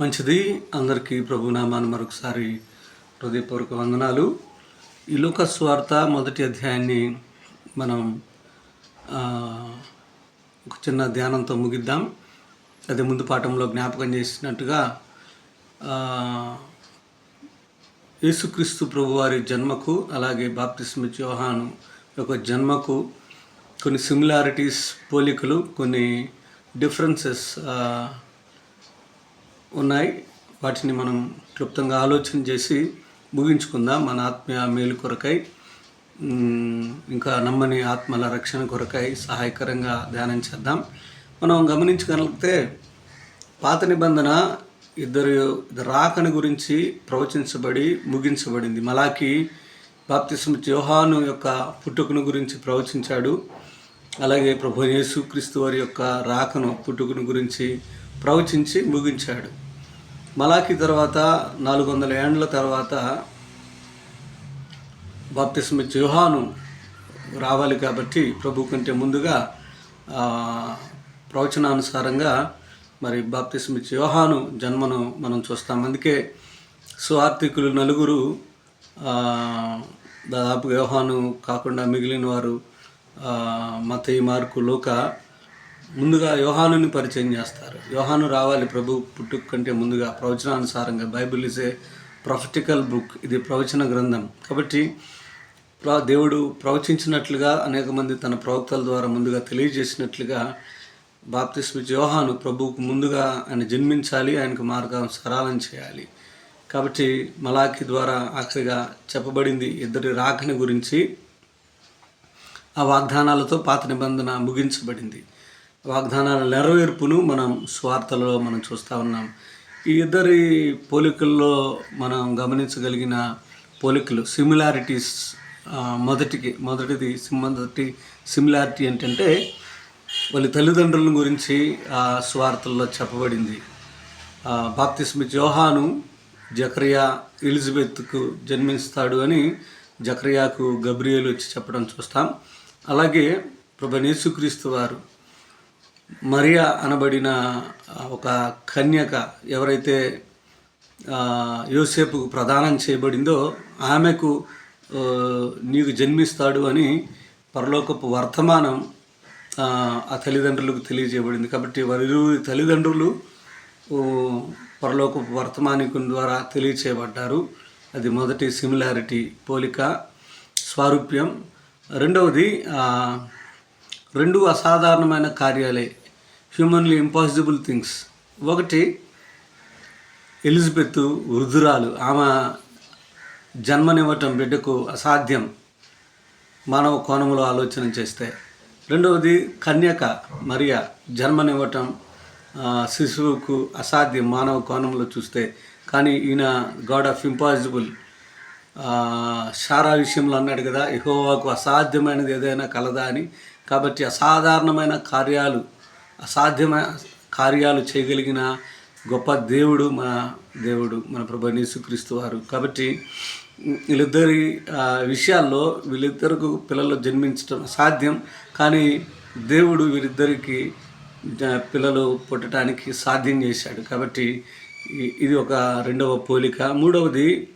మంచిది. అందరికీ ప్రభునామాన్ని మరొకసారి హృదయపూర్వక వందనాలు. ఈ లూకస్ మొదటి అధ్యాయాన్ని మనం ఒక చిన్న ధ్యానంతో ముగిద్దాం. అదే ముందు పాఠంలో జ్ఞాపకం చేసినట్టుగా యేసుక్రీస్తు ప్రభువారి జన్మకు అలాగే బాప్తిస్మిచ్ యోహాను యొక్క జన్మకు కొన్ని సిమిలారిటీస్ పోలికలు కొన్ని డిఫరెన్సెస్ ఉన్నాయి. వాటిని మనం క్లుప్తంగా ఆలోచన చేసి ముగించుకుందాం. మన ఆత్మీయ మేలు కొరకై ఇంకా నమ్మని ఆత్మల రక్షణ కొరకై సహాయకరంగా ధ్యానం చేద్దాం. మనం గమనించగలిగితే పాత నిబంధన ఇద్దరు రాకని గురించి ప్రవచించబడి ముగించబడింది. మలాకి బాప్తిసం యోహాను యొక్క పుట్టుకను గురించి ప్రవచించాడు. అలాగే ప్రభు యేసుక్రీస్తు వారి యొక్క రాకను పుట్టుకను గురించి ప్రవచించి ముగించాడు. మలాకి తర్వాత నాలుగు వందల ఏండ్ల తర్వాత బాప్తిస్మ యోహాను రావాలి కాబట్టి ప్రభు కంటే ముందుగా ప్రవచనానుసారంగా మరి బాప్తిస్మ యోహాను జన్మను మనం చూస్తాం. అందుకే సువార్థికులు నలుగురు దాదాపు వ్యూహాను యోహాను కాకుండా మిగిలిన వారు మతయి మార్కు లోక ముందుగా యోహానుని పరిచయం చేస్తారు. యోహాను రావాలి ప్రభు పుట్టుక కంటే ముందుగా. ప్రవచనానుసారంగా Bible is a prophetical book. ఇది ప్రవచన గ్రంథం. కాబట్టి దేవుడు ప్రవచించినట్లుగా అనేక మంది తన ప్రవక్తల ద్వారా ముందుగా తెలియజేసినట్లుగా బాప్తిస్మ యోహాను ప్రభువుకు ముందుగా ఆయన జన్మించాలి ఆయనకు మార్గం సరళం చేయాలి. కాబట్టి మలాకి ద్వారా ఆఖరిగా చెప్పబడింది ఇద్దరి రాకని గురించి. ఆ వాగ్దానాలతో పాత నిబంధన ముగించబడింది. వాగ్దానాల నెరవేర్పును మనం స్వార్థలో మనం చూస్తూ ఉన్నాం. ఈ ఇద్దరి పోలికల్లో మనం గమనించగలిగిన పోలికలు సిమిలారిటీస్ మొదటికి మొదటిది మొదటి సిమిలారిటీ ఏంటంటే వాళ్ళ తల్లిదండ్రుల గురించి ఆ స్వార్థల్లో చెప్పబడింది. ఆ, జోహాను జక్రియా ఎలిజబెత్కు జన్మిస్తాడు అని జక్రియాకు గబ్రియేలు వచ్చి చెప్పడం చూస్తాం. అలాగే ప్రభు యేసుక్రీస్తు వారు మరియా అనబడిన ఒక కన్యక ఎవరైతే ఆ, యోసేపుకు ప్రదానం చేయబడిందో ఆమెకు నీకు జన్మిస్తాడు అని పరలోకపు వర్తమానం ఆ, తల్లిదండ్రులకు తెలియజేయబడింది. కాబట్టి వారి తల్లిదండ్రులు పరలోకపు వర్తమానికం ద్వారా తెలియచేయబడ్డారు. అది మొదటి సిమిలారిటీ పోలిక స్వారూప్యం. రెండవది రెండు అసాధారణమైన కార్యాలే. హ్యూమన్లీ ఇంపాసిబుల్ థింగ్స్ ఒకటి ఎలిజబెత్ వృద్ధురాలు. ఆమె జన్మనివ్వటం బిడ్డకు అసాధ్యం. మానవ కోణంలో ఆలోచన చేస్తే. రెండవది కన్యక మరియా జన్మనివ్వటం శిశువుకు అసాధ్యం మానవ కోణంలో చూస్తే. కానీ ఈయన గాడ్ ఆఫ్ ఇంపాసిబుల్. షారా విషయంలో అన్నాడు కదా ఇహోవాకు అసాధ్యమైనది ఏదైనా కలదా అని. కాబట్టి అసాధారణమైన కార్యాలు అసాధ్యమైన కార్యాలు చేయగలిగిన గొప్ప దేవుడు మన దేవుడు మన ప్రభు యేసుక్రీస్తు వారు. కాబట్టి వీళ్ళిద్దరి విషయాల్లో వీళ్ళిద్దరికి పిల్లలు జన్మించడం అసాధ్యం. కానీ దేవుడు వీరిద్దరికి పిల్లలు పుట్టడానికి సాధ్యం చేశాడు. కాబట్టి ఇది ఒక రెండవ పోలిక. మూడవది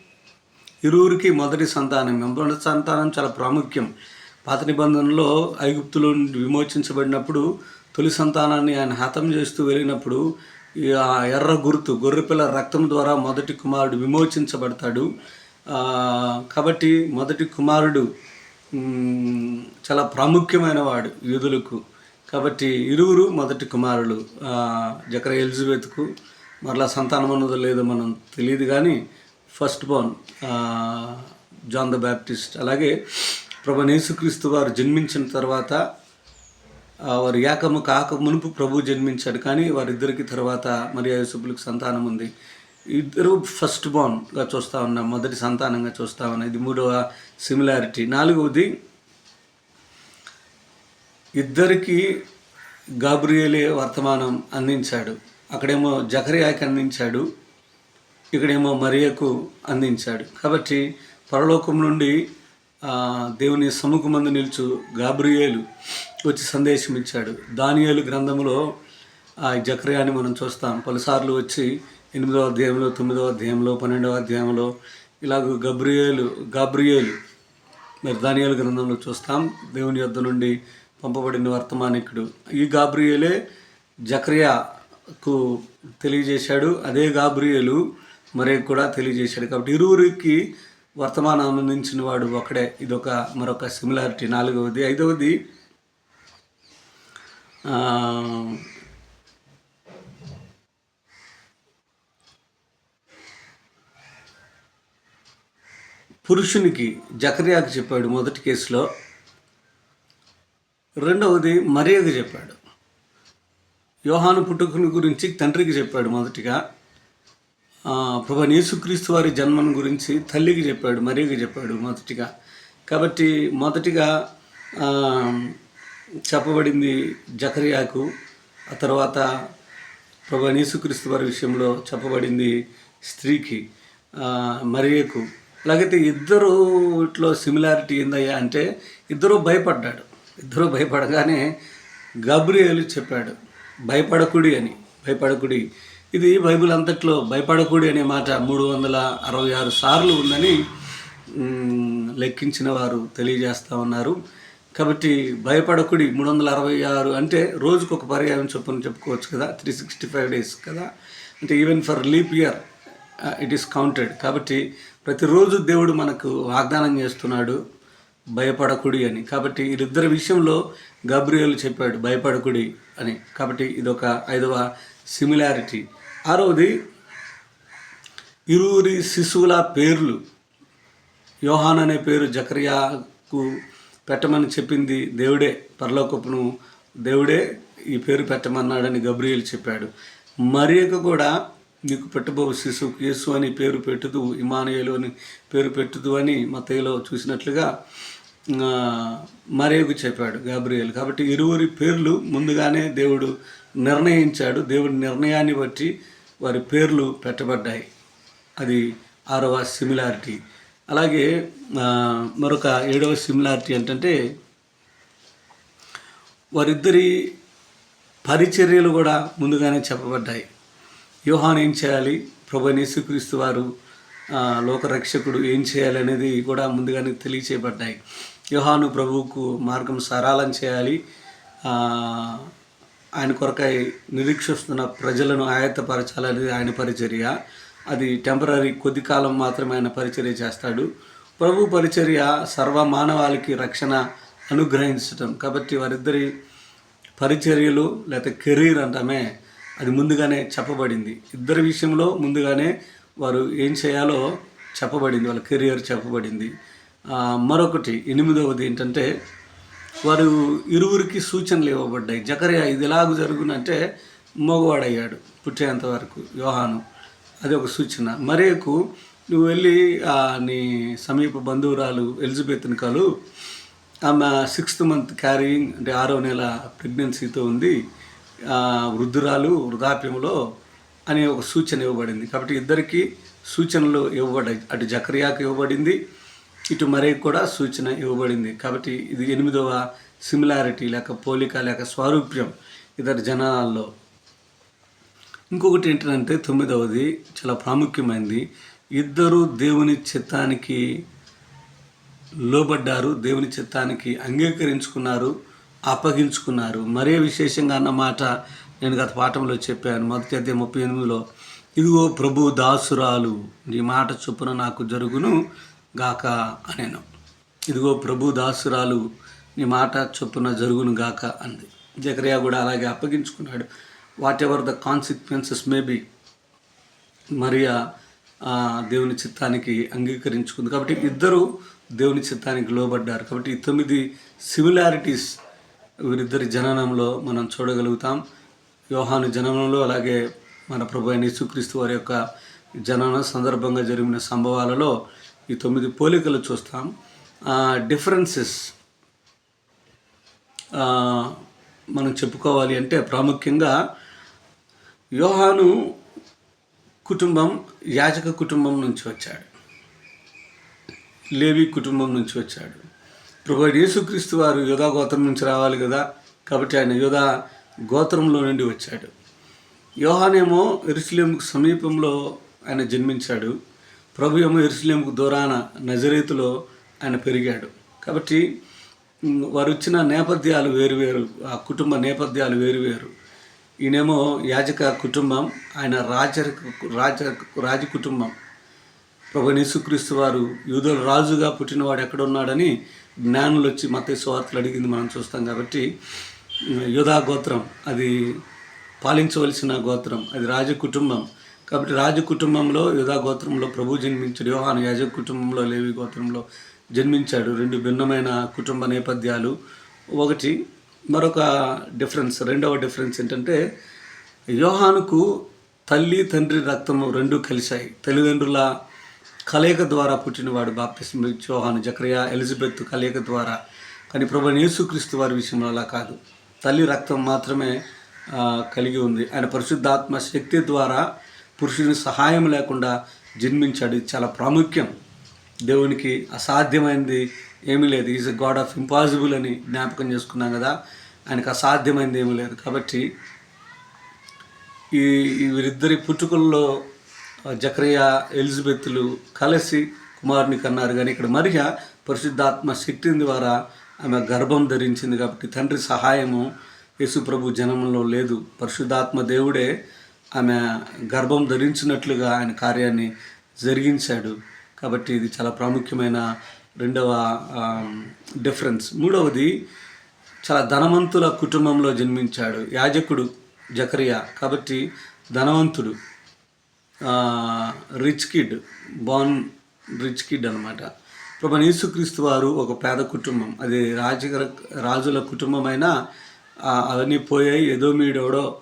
ఇరువురికి మొదటి సంతానం. మొదటి సంతానం చాలా ప్రాముఖ్యం. పాత నిబంధనలో ఐగుప్తులో విమోచించబడినప్పుడు తొలి సంతానాన్ని ఆయన హతం చేస్తూ వెళ్ళినప్పుడు ఈ ఆ ఎర్ర గుర్తు గొర్రెపిల్ల రక్తం ద్వారా మొదటి కుమారుడు విమోచించబడతాడు. కాబట్టి మొదటి కుమారుడు చాలా ప్రాముఖ్యమైన వాడు యూదులకు. కాబట్టి ఇరువురు మొదటి కుమారులు జకర ఎలిజబెత్కు మరలా సంతానం అన్నదో లేదో మనం తెలియదు కానీ first born John the Baptist అలాగే ప్రభు యేసుక్రీస్తు వారు జన్మించిన తర్వాత వారు యాకము కాక మునుపు ప్రభు జన్మించాడు. కానీ వారిద్దరికి తర్వాత మరి యూసుఫులకు సంతానం ఉంది. ఇద్దరు ఫస్ట్ బోర్న్గా చూస్తా ఉన్నాం. మొదటి సంతానంగా చూస్తా ఉన్నాం. ఇది మూడవ సిమిలారిటీ నాలుగవది ఇద్దరికి గాబ్రియేలే వర్తమానం అందించాడు. అక్కడేమో జకరియాకి అందించాడు. ఇక్కడేమో మరియకు అందించాడు. కాబట్టి పరలోకం నుండి దేవుని సముఖమందు నిలుచు గాబ్రియేలు వచ్చి సందేశం ఇచ్చాడు. దానియేలు గ్రంథంలో ఆ జక్రియాని మనం చూస్తాం. పలుసార్లు వచ్చి ఎనిమిదవ అధ్యాయంలో తొమ్మిదవ అధ్యాయంలో పన్నెండవ అధ్యాయంలో ఇలాగ గబ్రియేలు గాబ్రియేలు మరి దానియాల గ్రంథంలో చూస్తాం. దేవుని యొద్ద నుండి పంపబడిన వర్తమానికుడు. ఈ గాబ్రియేలే జక్రియాకు తెలియజేశాడు. అదే గాబ్రియేలు మరే కూడా తెలియజేశాడు. కాబట్టి ఇరువురికి వర్తమానం అందించిన వాడు ఒకడే. ఇదొక మరొక సిమిలారిటీ నాలుగవది. ఐదవది పురుషునికి జకర్యాకు చెప్పాడు మొదటి కేసులో. రెండవది మరియకు చెప్పాడు. యోహాను పుట్టుకుని గురించి తండ్రికి చెప్పాడు మొదటిగా. ప్రభు యేసుక్రీస్తు వారి జన్మను గురించి తల్లికి చెప్పాడు మరియకి చెప్పాడు మొదటిగా. కాబట్టి మొదటిగా చెప్పబడింది జకరియాకు ఆ తర్వాత ప్రభు యేసుక్రీస్తు వారి విషయంలో చెప్పబడింది స్త్రీకి మరియకు. అలాగైతే ఇద్దరు ఇట్లో సిమిలారిటీ ఏందయ్యా అంటే ఇద్దరు భయపడ్డాడు. ఇద్దరు భయపడగానే గబ్రియేలు చెప్పాడు భయపడకుడి అని భయపడకుడి. ఇది బైబిల్ అంతట్లో భయపడకుడి అనే మాట మూడు వందల అరవై ఆరు సార్లు ఉందని లెక్కించిన వారు తెలియజేస్తూ ఉన్నారు. కాబట్టి భయపడకుడి మూడు వందల అరవై ఆరు అంటే రోజుకు ఒక పర్యాయం చొప్పున చెప్పుకోవచ్చు కదా త్రీ సిక్స్టీ ఫైవ్ డేస్ కదా. అంటే even for leap year it is counted. కాబట్టి ప్రతిరోజు దేవుడు మనకు వాగ్దానం చేస్తున్నాడు భయపడకుడి అని. కాబట్టి వీరిద్దరి విషయంలో గబ్రియలు చెప్పాడు భయపడకుడి అని. కాబట్టి ఇదొక ఐదవ సిమిలారిటీ ఆరవది ఇరువురి శిశువుల పేర్లు. యోహాన్ అనే పేరు జకర్యాకు పెట్టమని చెప్పింది దేవుడే పరలోకపును దేవుడే ఈ పేరు పెట్టమన్నాడని గబ్రియలు చెప్పాడు. మరియకు కూడా నీకు పెట్టబో శిశువు యేసు అని పేరు పెట్టుదు ఇమానుయలు అని పేరు పెట్టుదు అని మతయ్యలో చూసినట్లుగా మరియకు చెప్పాడు గాబ్రియల్. కాబట్టి ఇరువురి పేర్లు ముందుగానే దేవుడు నిర్ణయించాడు. దేవుడి నిర్ణయాన్ని బట్టి వారి పేర్లు పెట్టబడ్డాయి. అది ఆరవ సిమిలారిటీ అలాగే మరొక ఏడవ సిమిలారిటీ ఏంటంటే వారిద్దరి పరిచర్యలు కూడా ముందుగానే చెప్పబడ్డాయి. యోహాన్ ఏం చేయాలి? ప్రభునేసుక్రీస్తు వారు లోకరక్షకుడు ఏం చేయాలి అనేది కూడా ముందుగానే తెలియచేయబడ్డాయి. యోహాను ప్రభువుకు మార్గం సరళం చేయాలి. ఆయన కొరకై నిరీక్షిస్తున్న ప్రజలను ఆయత్తపరచాలనేది ఆయన పరిచర్య. అది టెంపరీ కొద్ది కాలం మాత్రమే ఆయన పరిచర్య చేస్తాడు. ప్రభు పరిచర్య సర్వ మానవాళికి రక్షణ అనుగ్రహించటం. కాబట్టి వారిద్దరి పరిచర్యలు లేకపోతే కెరీర్ అంటామే అది ముందుగానే చెప్పబడింది. ఇద్దరి విషయంలో ముందుగానే వారు ఏం చేయాలో చెప్పబడింది. వాళ్ళ కెరియర్ చెప్పబడింది. మరొకటి ఎనిమిదవది ఏంటంటే వారు ఇరువురికి సూచనలు ఇవ్వబడ్డాయి. జకరియా ఇది ఎలాగ జరుగునంటే మగవాడయ్యాడు పుట్టేంత వరకు యోహాను. అది ఒక సూచన. మరేకు నువ్వు వెళ్ళి నీ సమీప బంధువురాలు ఎలిజబెత్ని కలు. ఆమె సిక్స్త్ మంత్ క్యారీయింగ్ అంటే ఆరో నెల ప్రెగ్నెన్సీతో ఉంది. వృద్ధురాలు వృద్ధాప్యంలో అనే ఒక సూచన ఇవ్వబడింది. కాబట్టి ఇద్దరికి సూచనలు ఇవ్వబడ్డాయి. అటు జకరియాకు ఇవ్వబడింది ఇటు మరీ కూడా సూచన ఇవ్వబడింది. కాబట్టి ఇది ఎనిమిదవ సిమిలారిటీ లేక పోలిక లేక స్వారూప్యం ఇతర జనాల్లో. ఇంకొకటి ఏంటంటే తొమ్మిదవది చాలా ప్రాముఖ్యమైనది ఇద్దరు దేవుని చిత్తానికి లోబడ్డారు దేవుని చిత్తానికి అంగీకరించుకున్నారు అప్పగించుకున్నారు. మరే విశేషంగా అన్న మాట నేను గత పాఠంలో చెప్పాను. మొదటి అధ్యాయం ముప్పై ఎనిమిదిలో ఇదిగో ప్రభు దాసురాలు నీ మాట చొప్పున నాకు జరుగును గాక అనెను. ఇదిగో ప్రభు దాసురాలు నీ మాట చొప్పున జరుగును గాక అంది. జకరియా కూడా అలాగే అప్పగించుకున్నాడు. Whatever the consequences may be Mariya దేవుని చిత్తానికి అంగీకరించుకుంది. కాబట్టి ఇద్దరు దేవుని చిత్తానికి లోబడ్డారు. కాబట్టి ఈ తొమ్మిది సిమిలారిటీస్ వీరిద్దరి జననంలో మనం చూడగలుగుతాం. యోహాను జననంలో అలాగే మన ప్రభు అయిన యేసుక్రీస్తు వారి యొక్క జనన సందర్భంగా జరిగిన సంభవాలలో ఈ తొమ్మిది పోలికలు చూస్తాం. డిఫరెన్సెస్ మనం చెప్పుకోవాలి అంటే ప్రాముఖ్యంగా యోహాను కుటుంబం యాజక కుటుంబం నుంచి వచ్చాడు. లేవి కుటుంబం నుంచి వచ్చాడు. ప్రభు యేసుక్రీస్తు వారు యోధా గోత్రం నుంచి రావాలి కదా కాబట్టి ఆయన యోధా గోత్రంలో నుండి వచ్చాడు. యోహానేమో ఎరుసలేంకు సమీపంలో ఆయన జన్మించాడు. ప్రభు ఏమో ఇరుసలేముకు దూరాన నజరీతులో ఆయన పెరిగాడు. కాబట్టి వారు ఇచ్చిన నేపథ్యాలు వేరువేరు ఆ కుటుంబ నేపథ్యాలు వేరువేరు ఈయనేమో యాజక కుటుంబం ఆయన రాజ రాజ రాజ కుటుంబం. ప్రభు యేసుక్రీస్తు వారు యూదుల రాజుగా పుట్టినవాడు ఎక్కడున్నాడని జ్ఞానులు వచ్చి మత స్వార్థలు అడిగింది మనం చూస్తాం కాబట్టి యూదా గోత్రం అది పాలించవలసిన గోత్రం అది రాజ కుటుంబం. కాబట్టి రాజు కుటుంబంలో యుధా గోత్రంలో ప్రభు జన్మించాడు యోహాను యాజక కుటుంబంలో లేవి గోత్రంలో జన్మించాడు. రెండు భిన్నమైన కుటుంబ నేపథ్యాలు. ఒకటి మరొక డిఫరెన్స్ రెండవ డిఫరెన్స్ ఏంటంటే యోహానుకు తల్లి తండ్రి రక్తము రెండు కలిశాయి. తల్లిదండ్రుల కలయిక ద్వారా పుట్టినవాడు బాప్తిస్మ యోహాను జక్రియా ఎలిజబెత్ కలయిక ద్వారా. కానీ ప్రభు యేసుక్రీస్తు వారి విషయంలో అలా కాదు. తల్లి రక్తం మాత్రమే కలిగి ఉంది. ఆయన పరిశుద్ధాత్మ శక్తి ద్వారా పురుషుని సహాయం లేకుండా జన్మించాడు. ఇది చాలా ప్రాముఖ్యం. దేవునికి అసాధ్యమైనది ఏమీ లేదు. Is a God of impossible అని జ్ఞాపకం చేసుకున్నాం కదా. ఆయనకు అసాధ్యమైనది ఏమీ లేదు. కాబట్టి ఈ వీరిద్దరి పుట్టుకల్లో ఆ, ఎలిజబెత్లు కలిసి కుమారుని కన్నారు. కానీ ఇక్కడ మరియ పరిశుద్ధాత్మ శక్తి ద్వారా ఆమె గర్భం ధరించింది కాబట్టి తండ్రి సహాయము యేసు ప్రభు జనంలో లేదు. పరిశుద్ధాత్మ దేవుడే ఆమె గర్భం ధరించినట్లుగా ఆయన కార్యాన్ని జరిగించాడు. కాబట్టి ఇది చాలా ప్రాముఖ్యమైన రెండవ డిఫరెన్స్. మూడవది చాలా ధనవంతుల కుటుంబంలో జన్మించాడు. యాజకుడు జకరియా. కాబట్టి ధనవంతుడు rich kid born rich kid అనమాట ప్రభు యేసుక్రీస్తు వారు ఒక పేద కుటుంబం. అది రాజ రాజుల కుటుంబమైనా అవన్నీ పోయాయి. ఏదో మీడెవడో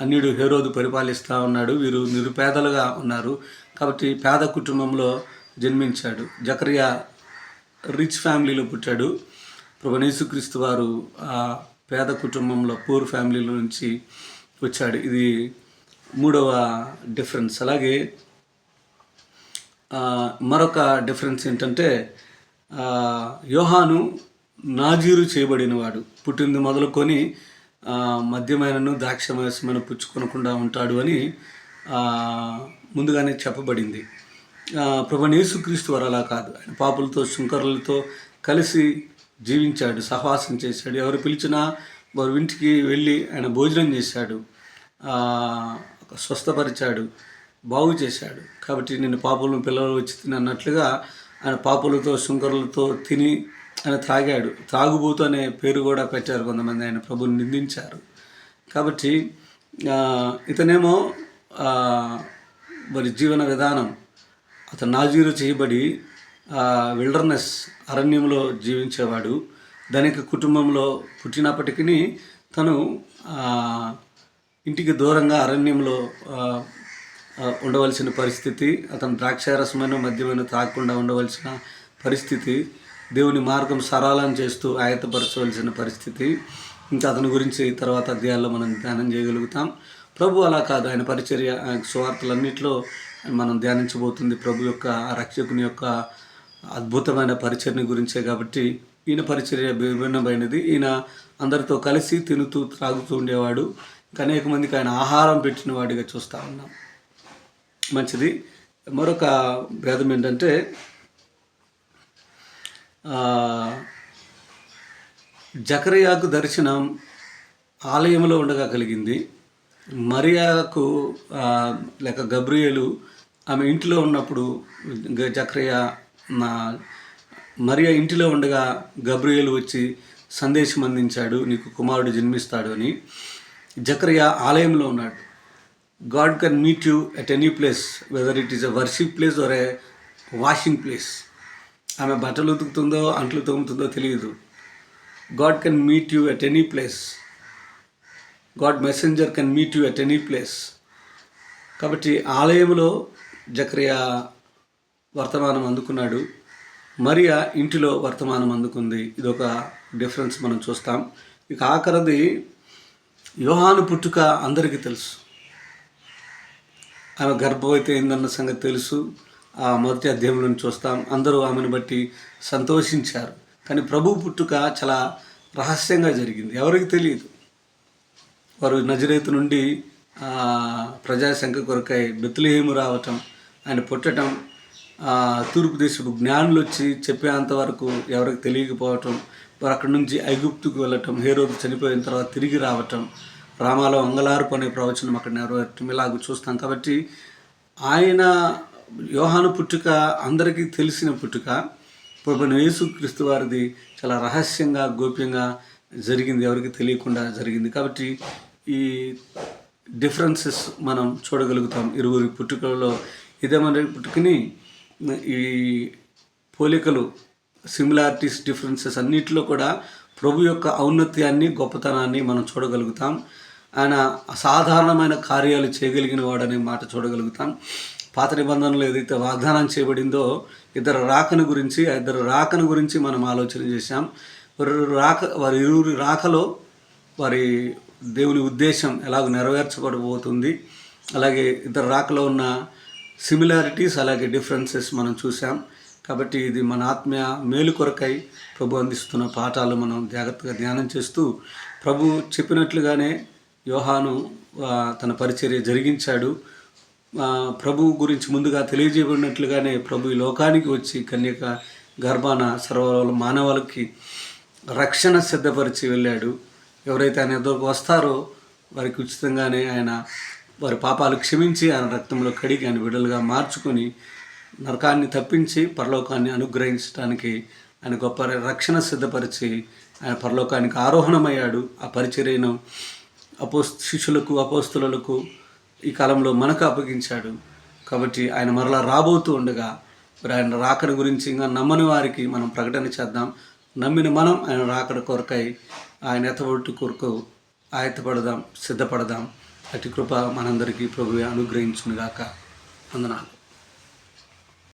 అన్యుడు హేరోదు పరిపాలిస్తూ ఉన్నాడు. వీరు నిరుపేదలుగా ఉన్నారు. కాబట్టి పేద కుటుంబంలో జన్మించాడు. జకరియా రిచ్ ఫ్యామిలీలో పుట్టాడు. ప్రభణేసుక్రీస్తు వారు ఆ పేద కుటుంబంలో పూర్ ఫ్యామిలీలో నుంచి వచ్చాడు. ఇది మూడవ డిఫరెన్స్. అలాగే మరొక డిఫరెన్స్ ఏంటంటే యోహాను నాజీరు చేయబడినవాడు. పుట్టింది మొదలుకొని మద్యమైనను ద్రాక్షమయసమైన పుచ్చుకొనకుండా ఉంటాడు అని ముందుగానే చెప్పబడింది. ప్రభుని ప్రభు యేసుక్రీస్తు వరలా అలా కాదు. ఆయన పాపులతో శుంకరులతో కలిసి జీవించాడు సహవాసం చేశాడు. ఎవరు పిలిచినా వారి ఇంటికి వెళ్ళి ఆయన భోజనం చేశాడు స్వస్థపరిచాడు బాగు చేశాడు. కాబట్టి నేను పాపులను పిల్లలు వచ్చి తిని అన్నట్లుగా ఆయన పాపులతో శుంకరులతో తిని ఆయన త్రాగాడు. త్రాగుబోతు అనే పేరు కూడా పెట్టారు కొంతమంది ఆయన. ప్రభుని నిందించారు. కాబట్టి ఇతనేమో మరి జీవన విధానం అతను నాజీరు చేయబడి విల్డర్నెస్ అరణ్యంలో జీవించేవాడు. ధనిక కుటుంబంలో పుట్టినప్పటికీ తను ఇంటికి దూరంగా అరణ్యంలో ఉండవలసిన పరిస్థితి అతను ద్రాక్షారసమైన మద్యమైన తాగకుండా ఉండవలసిన పరిస్థితి దేవుని మార్గం సరళం చేస్తూ ఆయతపరచవలసిన పరిస్థితి. ఇంకా అతని గురించి తర్వాత అధ్యాయాల్లో మనం ధ్యానం చేయగలుగుతాం. ప్రభు అలా కాదు ఆయన పరిచర్య ఆయన సువార్తలన్నింటిలో మనం ధ్యానించబోతుంది ప్రభు యొక్క ఆ రక్షకుని యొక్క అద్భుతమైన పరిచర్ని గురించే కాబట్టి ఈయన పరిచర్య విభిన్నమైనది. ఈయన అందరితో కలిసి తినుతూ త్రాగుతూ ఉండేవాడు. ఇంకా అనేక మందికి ఆయన ఆహారం పెట్టిన వాడిగా చూస్తూ ఉన్నాం. మంచిది. మరొక భేదం ఏంటంటే జకరియాకు దర్శనం ఆలయంలో ఉండగా కలిగింది. మరియాకు లేక గబ్రియేలు ఆమె ఇంటిలో ఉన్నప్పుడు జక్రయ్య నా మరియా ఇంటిలో ఉండగా గబ్రియేలు వచ్చి సందేశం అందించాడు నీకు కుమారుడు జన్మిస్తాడు అని. జకరియా ఆలయంలో ఉన్నాడు. God can meet you at any place whether it is a worship place or a washing place. ఆమె బట్టలు ఉతుకుతుందో అంట్లు తొమ్ముతుందో తెలియదు. God can meet you at any place God messenger can meet you at any place కాబట్టి ఆలయంలో జక్రియా వర్తమానం అందుకున్నాడు. మరియా ఇంటిలో వర్తమానం అందుకుంది. ఇదొక డిఫరెన్స్ మనం చూస్తాం. ఇక ఆఖరిది యోహాను పుట్టుక అందరికీ తెలుసు. ఆమె గర్భవతి అయిందన్న సంగతి తెలుసు. ఆ మొదటి అధ్యాయంలో చూస్తాం. అందరూ ఆమెను బట్టి సంతోషించారు. కానీ ప్రభు పుట్టుక చాలా రహస్యంగా జరిగింది. ఎవరికి తెలియదు వారు నజరేతు నుండి ఆ, ప్రజాశంఖ కొరకై బెత్తులేము రావటం ఆయన పుట్టడం తూర్పు దేశపు జ్ఞానులు వచ్చి చెప్పేంత వరకు ఎవరికి తెలియకపోవటం వారు అక్కడి నుంచి ఐగుప్తుకు వెళ్ళటం హేరోదు చనిపోయిన తర్వాత తిరిగి రావటం రామాలో అంగలార్పు అనే ప్రవచనం అక్కడ నెరవేరటం ఇలాగ చూస్తాం. కాబట్టి ఆయన యోహాను పుట్టుక అందరికీ తెలిసిన పుట్టుక ప్రభుని యేసుక్రీస్తు వారిది చాలా రహస్యంగా గోప్యంగా జరిగింది. ఎవరికి తెలియకుండా జరిగింది. కాబట్టి ఈ డిఫరెన్సెస్ మనం చూడగలుగుతాం. ఇరువురి పుట్టుకలలో ఇదేమనే పుట్టుకని ఈ పోలికలు సిమిలారిటీస్ డిఫరెన్సెస్ అన్నింటిలో కూడా ప్రభు యొక్క ఔన్నత్యాన్ని గొప్పతనాన్ని మనం చూడగలుగుతాం. ఆయన అసాధారణమైన కార్యాలు చేయగలిగిన వాడనే మాట చూడగలుగుతాం. పాత నిబంధనలు ఏదైతే వాగ్దానం చేయబడిందో ఇద్దరు రాకను గురించి ఆ ఇద్దరు రాకను గురించి మనం ఆలోచన చేశాం. వారి రాక వారి ఇరువురి రాకలో వారి దేవుని ఉద్దేశం ఎలాగ నెరవేర్చబడబోతుంది. అలాగే ఇద్దరు రాకలో ఉన్న సిమిలారిటీస్ అలాగే డిఫరెన్సెస్ మనం చూసాం కాబట్టి ఇది మన ఆత్మీయ మేలు కొరకై ప్రభు అందిస్తున్న పాఠాలు మనం జాగ్రత్తగా ధ్యానం చేస్తూ ప్రభు చెప్పినట్లుగానే యోహాను తన పరిచర్య జరిగించాడు. ప్రభువు ప్రభు గురించి ముందుగా తెలియజేయబడినట్లుగానే ప్రభు ఈ లోకానికి వచ్చి కన్యక గర్భాన సర్వ మానవాళికి రక్షణ సిద్ధపరిచి వెళ్ళాడు. ఎవరైతే ఆయన ఎదురుకు వస్తారో వారికి ఉచితంగానే ఆయన వారి పాపాలు క్షమించి ఆయన రక్తంలో కడిగి ఆయన విడుదలుగా మార్చుకొని నరకాన్ని తప్పించి పరలోకాన్ని అనుగ్రహించడానికి ఆయన గొప్ప రక్షణ సిద్ధపరిచి ఆయన పరలోకానికి ఆరోహణమయ్యాడు. ఆ పరిచర్యను అపోస్ శిష్యులకు అపోస్తులకు ఈ కాలంలో మనకు అప్పగించాడు. కాబట్టి ఆయన మరలా రాబోతూ ఉండగా మరి ఆయన రాకడ గురించి ఇంకా నమ్మని వారికి మనం ప్రకటన చేద్దాం. నమ్మిన మనం ఆయన రాకడ కొరకై ఆయన ఎత్తబొట్టు కొరకు ఆయత్తపడదాం సిద్ధపడదాం. అతి కృప మనందరికీ ప్రభువే అనుగ్రహించునుగాక. వందనాలు.